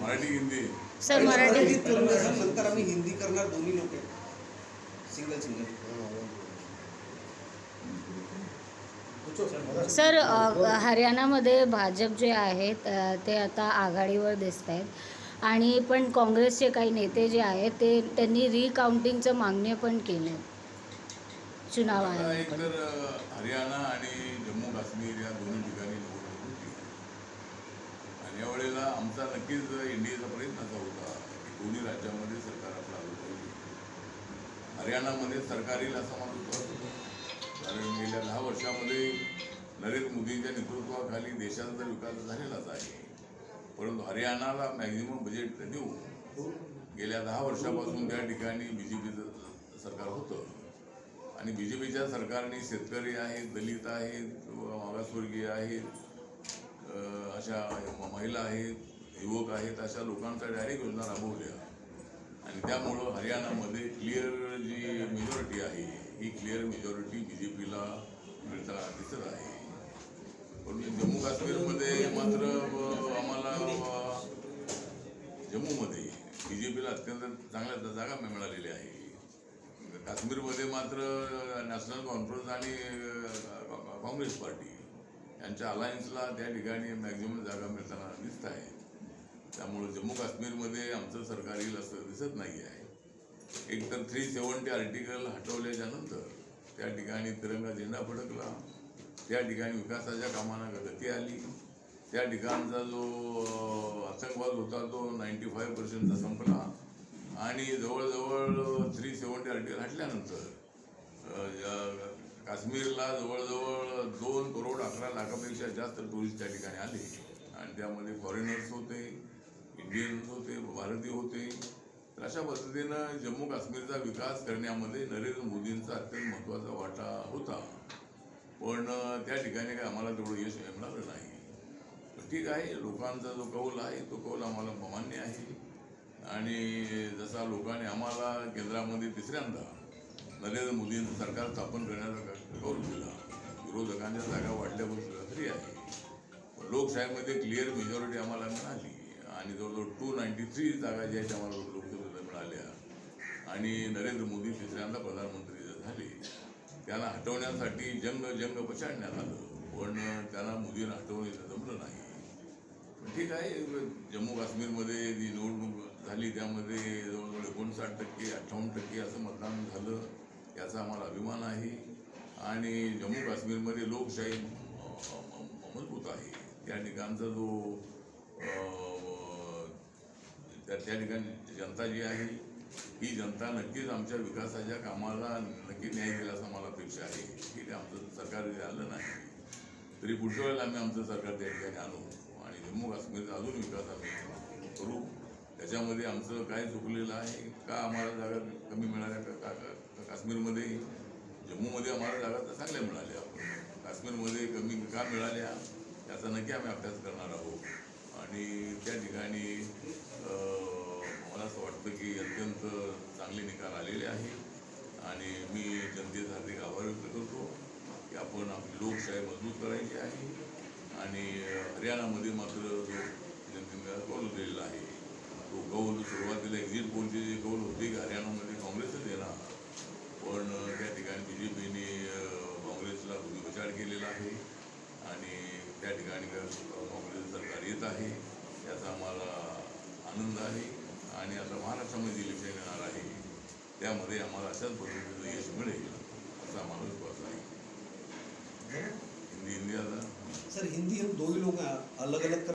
Marathi Hindi. Sir Marathi. नंतर आम्ही हिंदी करणार दोन्ही लोक. सिंगल सिंगल सर हरियाणामध्ये भाजप जे आहेत ते आता आघाडीवर दिसत आहेत आणि पण काँग्रेसचे काही नेते जे आहेत ते त्यांनी रिकाउंटिंगचं मागणी पण केलं चुनाव अं, हरियाणा आणि जम्मू काश्मीर या दोन्ही ठिकाणी होती आणि यावेळेला आमचा नक्कीच एनडीएचा प्रयत्न असा होता की दोन्ही राज्यामध्ये सरकार आपलं आलं पाहिजे हरियाणामध्ये सरकार येईल असा माझा विश्वास होता. कारण गेल्या दहा वर्षामध्ये नरेंद्र मोदींच्या नेतृत्वाखाली देशाचा तर विकास झालेलाच आहे. परंतु हरियाणाला मॅक्झिमम बजेट देऊ गेल्या दहा वर्षापासून त्या ठिकाणी बी जे पीचं सरकार होतं. आणि बी जे पीच्या सरकारने शेतकरी आहेत दलित आहेत मागासवर्गीय आहेत अशा महिला आहेत युवक आहेत अशा लोकांचा डायरेक्ट योजना राबवल्या. आणि त्यामुळं हरियाणामध्ये क्लिअर जी मेजॉरिटी आहे ही क्लिअर मेजॉरिटी बी जे पीला मिळता दिसत आहे. परंतु जम्मू काश्मीरमध्ये मात्र आम्हाला जम्मूमध्ये बी जे पीला अत्यंत चांगल्या जागा मिळालेल्या आहे. काश्मीरमध्ये मात्र नॅशनल कॉन्फरन्स आणि काँग्रेस पार्टी यांच्या अलायन्सला त्या ठिकाणी मॅक्झिमम जागा मिळताना दिसत आहे. त्यामुळं जम्मू काश्मीरमध्ये आमचं सरकार येईल असं दिसत नाही आहे. एकतर थ्री सेवन्टी आर्टिकल हटवल्याच्यानंतर त्या ठिकाणी तिरंगा झेंडा फडकला त्या ठिकाणी विकासाच्या कामांना गती आली त्या ठिकाणचा जो आतंकवाद होता तो नाईन्टी फाईव्ह पर्सेंटचा संपला आणि जवळजवळ थ्री सेवन्टी आर्टिकल हटल्यानंतर काश्मीरला जवळजवळ दोन करोड अकरा लाखापेक्षा जास्त टुरिस्ट त्या ठिकाणी आले. आणि त्यामध्ये फॉरेनर्स होते इंडियन्स होते भारतीय होते. तर अशा पद्धतीनं जम्मू काश्मीरचा विकास करण्यामध्ये नरेंद्र मोदींचा अत्यंत महत्त्वाचा वाटा होता. पण त्या ठिकाणी काय आम्हाला तेवढं यश मिळालं नाही. ठीक आहे लोकांचा जो कौल आहे तो कौल आम्हाला मान्य आहे. आणि जसा लोकांनी आम्हाला केंद्रामध्ये तिसऱ्यांदा नरेंद्र मोदींचं सरकार स्थापन करण्याचा कौल दिला. विरोधकांच्या जागा वाढल्या गोष्ट तरी आहे. पण लोकशाहीमध्ये क्लिअर मेजॉरिटी आम्हाला मिळाली. आणि जवळजवळ टू नाईन्टी थ्री जागा ज्या आहेत आम्हाला लोकसभेला मिळाल्या. आणि नरेंद्र मोदी तिसऱ्यांदा प्रधानमंत्री झाले त्यांना हटवण्यासाठी जंग जंग पछाडण्यात आलं. पण त्यांना मोदींना हटवणं जमलं नाही. पण ठीक आहे जम्मू काश्मीरमध्ये जी निवडणूक झाली त्यामध्ये जवळजवळ एकोणसाठ टक्के अठ्ठावन्न टक्के असं मतदान झालं. याचा आम्हाला अभिमान आहे. आणि जम्मू काश्मीरमध्ये लोकशाही मजबूत आहे. त्या ठिकाणचा जो त्या त्या ठिकाणी जनता जी आहे ही जनता नक्कीच आमच्या विकासाच्या कामाला नक्की न्याय देईल असं मला अपेक्षा आहे. की ते आमचं सरकार आलं नाही तरी पुढच्या वेळेला आम्ही आमचं सरकार त्या ठिकाणी आणू. आणि जम्मू काश्मीरचा अजून विकास आम्ही करू. त्याच्यामध्ये आमचं काय चुकलेलं आहे का आम्हाला जागा कमी मिळाल्या का, का, का, काश्मीरमध्ये जम्मूमध्ये आम्हाला जागा तर चांगल्या मिळाल्या. काश्मीरमध्ये कमी का मिळाल्या याचा नक्की आम्ही अभ्यास करणार आहोत. आणि त्या ठिकाणी मला असं वाटतं की अत्यंत चांगले निकाल आलेले आहे आणि मी जनतेचा हार्दिक आभार व्यक्त करतो की आपण आपली लोकशाही मजबूत करायची आहे. आणि हरियाणामध्ये मात्र जो जनतेला कौल दिलेला आहे तो कौल सुरुवातीला एक्झिट पोलचे जे कौल होते हरियाणामध्ये काँग्रेसच येणार पण अं, त्या ठिकाणी बी जे पीने काँग्रेसला बचाड केलेला आहे. आणि त्या ठिकाणी काँग्रेस सरकार येत आहे. याचा आम्हाला आनंद आहे. आणि आता महाराष्ट्रामध्ये इलेक्शन येणार आहे त्यामध्ये आम्हाला अशाच पद्धतीचं यश मिळेल असा आम्हाला विश्वास आहे. हिंदी हिंदी आता? सर हिंदी हम दो ही लोग हैं अलग अलग